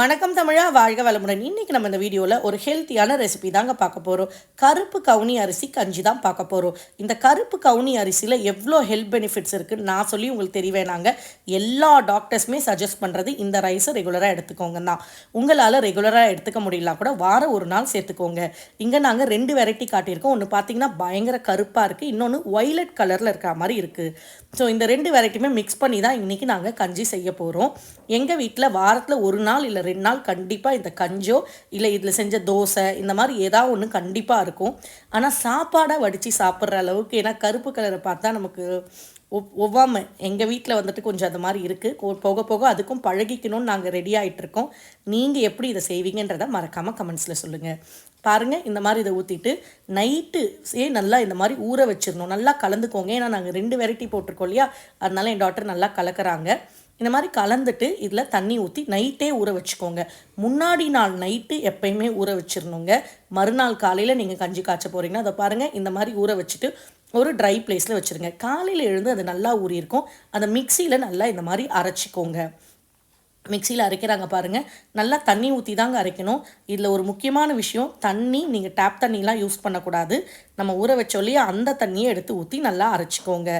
வணக்கம் தமிழா வாழ்க வளமுடன். இன்னைக்கு நம்ம இந்த வீடியோவில் ஒரு ஹெல்த்தியான ரெசிபி தாங்க பார்க்க போகிறோம் கருப்பு கவுனி அரிசி கஞ்சி தான் பார்க்க போகிறோம் இந்த கருப்பு கவுனி அரிசியில் எவ்வளோ ஹெல்த் பெனிஃபிட்ஸ் இருக்குன்னு நான் சொல்லி உங்களுக்கு தெரியவேனாங்க எல்லா டாக்டர்ஸுமே சஜஸ்ட் பண்ணுறது இந்த ரைஸை ரெகுலராக எடுத்துக்கோங்க தான். உங்களால் ரெகுலராக எடுத்துக்க முடியல கூட வாரம் ஒரு நாள் சேர்த்துக்கோங்க. இங்கே நாங்கள் ரெண்டு வெரைட்டி காட்டியிருக்கோம். ஒன்று பார்த்தீங்கன்னா பயங்கர கருப்பாக இருக்குது இன்னொன்று ஒய்லட் கலரில் இருக்கிற மாதிரி இருக்குது ஸோ இந்த ரெண்டு வெரைட்டியுமே மிக்ஸ் பண்ணி தான் இன்றைக்கி நாங்கள் கஞ்சி செய்ய போகிறோம் எங்கள் வீட்டில் வாரத்தில் ஒரு நாள் இல்லை ரெண்டு நாள் கண்டிப்பாக இந்த கஞ்சோ இல்லை இதில் செஞ்ச தோசை இந்த மாதிரி ஏதாவது ஒன்று கண்டிப்பாக இருக்கும். ஆனால் சாப்பாடாக வடித்து சாப்பிட்ற அளவுக்கு ஏன்னா கருப்பு கலரை பார்த்தா நமக்கு ஒவ்வாமை. எங்கள் வீட்டில் வந்துட்டு கொஞ்சம் அது மாதிரி இருக்குது போக போக அதுக்கும் பழகிக்கணும்னு நாங்கள் ரெடி ஆகிட்டுருக்கோம் நீங்கள் எப்படி இதை செய்வீங்கன்றதை மறக்காமல் கமெண்ட்ஸில் சொல்லுங்கள் பாருங்கள் இந்த மாதிரி இதை ஊற்றிட்டு நைட்டு சே நல்லா இந்த மாதிரி ஊற வச்சிடணும். நல்லா கலந்துக்கோங்க. ஏன்னா நாங்கள் ரெண்டு வெரைட்டி போட்டிருக்கோம் இல்லையா? அதனால என் டாக்டர் நல்லா கலக்கிறாங்க. இந்த மாதிரி கலந்துட்டு இதில் தண்ணி ஊற்றி நைட்டே ஊற வச்சுக்கோங்க. முன்னாடி நாள் நைட்டு எப்பயுமே ஊற வச்சிடணுங்க மறுநாள் காலையில் நீங்கள் கஞ்சி காய்ச்ச போகிறீங்கன்னா அதை பாருங்கள் இந்த மாதிரி ஊற வச்சுட்டு ஒரு ட்ரை பிளேஸில் வச்சுருங்க. காலையில் எழுந்து அது நல்லா ஊறியிருக்கும். அந்த மிக்சியில் நல்லா இந்த மாதிரி அரைச்சிக்கோங்க. மிக்சியில் அரைக்கிறாங்க பாருங்கள் நல்லா தண்ணி ஊற்றி தாங்க அரைக்கணும். இதில் ஒரு முக்கியமான விஷயம் தண்ணி நீங்கள் டேப் தண்ணிலாம் யூஸ் பண்ணக்கூடாது. நம்ம ஊற வச்சோல்லையே அந்த தண்ணியை எடுத்து ஊற்றி நல்லா அரைச்சிக்கோங்க.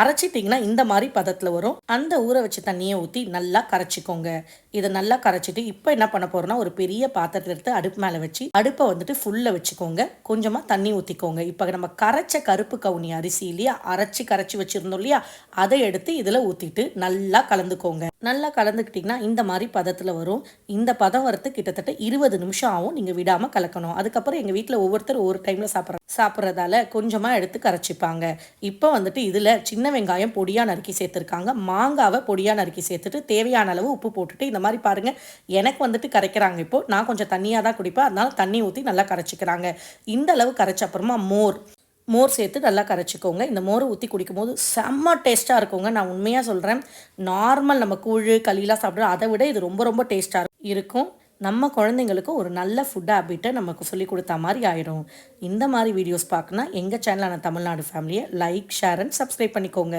அரைச்சிட்டிங்கன்னா இந்த மாதிரி பதத்தில் வரும். அந்த ஊற வச்ச தண்ணியை ஊற்றி நல்லா கரைச்சிக்கோங்க. இதை நல்லா கரைச்சிட்டு இப்போ என்ன பண்ண போகிறோம்னா ஒரு பெரிய பாத்திரத்தில் எடுத்து அடுப்பு மேலே வச்சு அடுப்பை வந்துட்டு ஃபுல்லில் வச்சுக்கோங்க. கொஞ்சமாக தண்ணி ஊற்றிக்கோங்க இப்போ நம்ம கரைச்ச கருப்பு கவுனி அரிசி இல்லையா அரைச்சி கரைச்சி வச்சுருந்தோம் இல்லையா அதை எடுத்து இதில் ஊற்றிட்டு நல்லா கலந்துக்கோங்க. நல்லா கலந்துக்கிட்டிங்கன்னா இந்த மாதிரி பதத்தில் வரும். இந்த பதம் வரத்து கிட்டத்தட்ட இருபது நிமிஷம் ஆகும் நீங்கள் விடாமல் கலக்கணும். அதுக்கப்புறம் எங்கள் வீட்டில் ஒவ்வொருத்தர் ஒவ்வொரு டைமில் சாப்பிட்ற சாப்பிட்றதால கொஞ்சமாக எடுத்து கரைச்சிப்பாங்க. இப்போ வந்துட்டு இதில் சின்ன வெங்காயம் பொடியாக நறுக்கி சேர்த்துருக்காங்க. மாங்காவை பொடியாக நறுக்கி சேர்த்துட்டு தேவையான அளவு உப்பு போட்டுட்டு இந்த மாதிரி பாருங்கள் எனக்கு வந்துட்டு கரைக்கிறாங்க இப்போது நான் கொஞ்சம் தண்ணியாக தான் குடிப்பேன். அதனால் தண்ணி ஊற்றி நல்லா கரைச்சிக்கிறாங்க. இந்த அளவு கரைச்ச அப்புறமா மோர். மோர் சேர்த்து நல்லா கரைச்சிக்கோங்க. இந்த மோரை ஊற்றி குடிக்கும்போது செம்ம டேஸ்ட்டாக இருக்குங்க. நான் உண்மையாக சொல்கிறேன் நார்மல் நம்ம கூழ் களிலாம் சாப்பிட்றோம் அதை விட இது ரொம்ப ரொம்ப டேஸ்ட்டாக இருக்கும். நம்ம குழந்தைங்களுக்கு ஒரு நல்ல ஃபுட் ஹேபிட்டை நமக்கு சொல்லி கொடுத்த மாதிரி ஆயிடும். இந்த மாதிரி வீடியோஸ் பார்க்கணுன்னா எங்கள் சேனலான தமிழ்நாடு ஃபேமிலியை லைக் ஷேர் அண்ட் சப்ஸ்கிரைப் பண்ணிக்கோங்க.